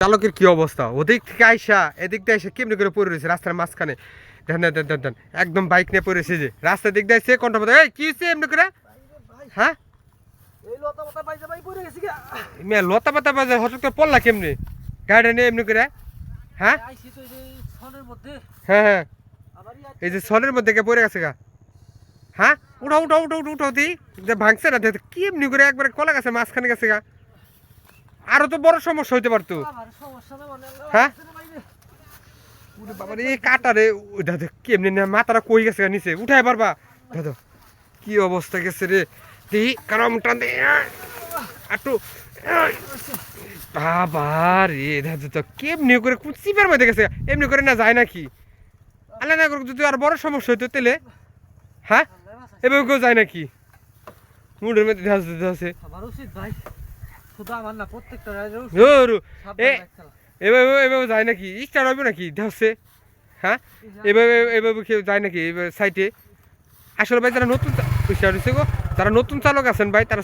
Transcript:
চালকের কি অবস্থা ওদিক থেকে আইসা এদিক দিয়ে আইসা কেমনি করে পড়ে রয়েছে রাস্তার মাঝখানে দেন দেন দেন দেন একদম বাইক নিয়ে পড়েছে যে রাস্তার দিক দিয়ে সে কন্টা পথে এই কি হয়েছে এমনি করে হ্যাঁ লতা পড়ে মেয়ে পাতা বাজে হঠাৎ করে পড়লা কেমনি গাড়ি নিয়ে এমনি করে হ্যাঁ হ্যাঁ হ্যাঁ এই যে সনের মধ্যে কে পড়ে গেছে গা হ্যাঁ দি যে ভাঙছে না কি এমনি করে একবারে কলা গেছে মাঝখানে গেছে গা আরও তো বড় সমস্যা হইতে পারতো। হ্যাঁ? বাবা রে এই কাটারে দাদা কেমনি না মাথাটা কই গেছে নিচে? উঠাই পারবা। দাদা কি অবস্থা গেছে রে? দেখি কারম টান দে আটু বাবা রে দাদা তো কেমনি করে চিপের মধ্যে গেছে এমনি করে না যায় নাকি? আল্লাহ না করুক যদি আর বড় সমস্যা হইতো তেলে হ্যাঁ? এভাবে কেউ যায় নাকি? মুডের মধ্যে আমার উচিত ভাই। শুধু আমার না প্রত্যেকটা। এভাবে এভাবে যায় নাকি? স্টার হবে নাকি? ধ্যাসে হ্যাঁ? এভাবে এভাবে কেউ যায় নাকি? সাইটে আসলে ভাই যারা নতুন চা- ওই গো, যারা নতুন চালক আছেন ভাই তারা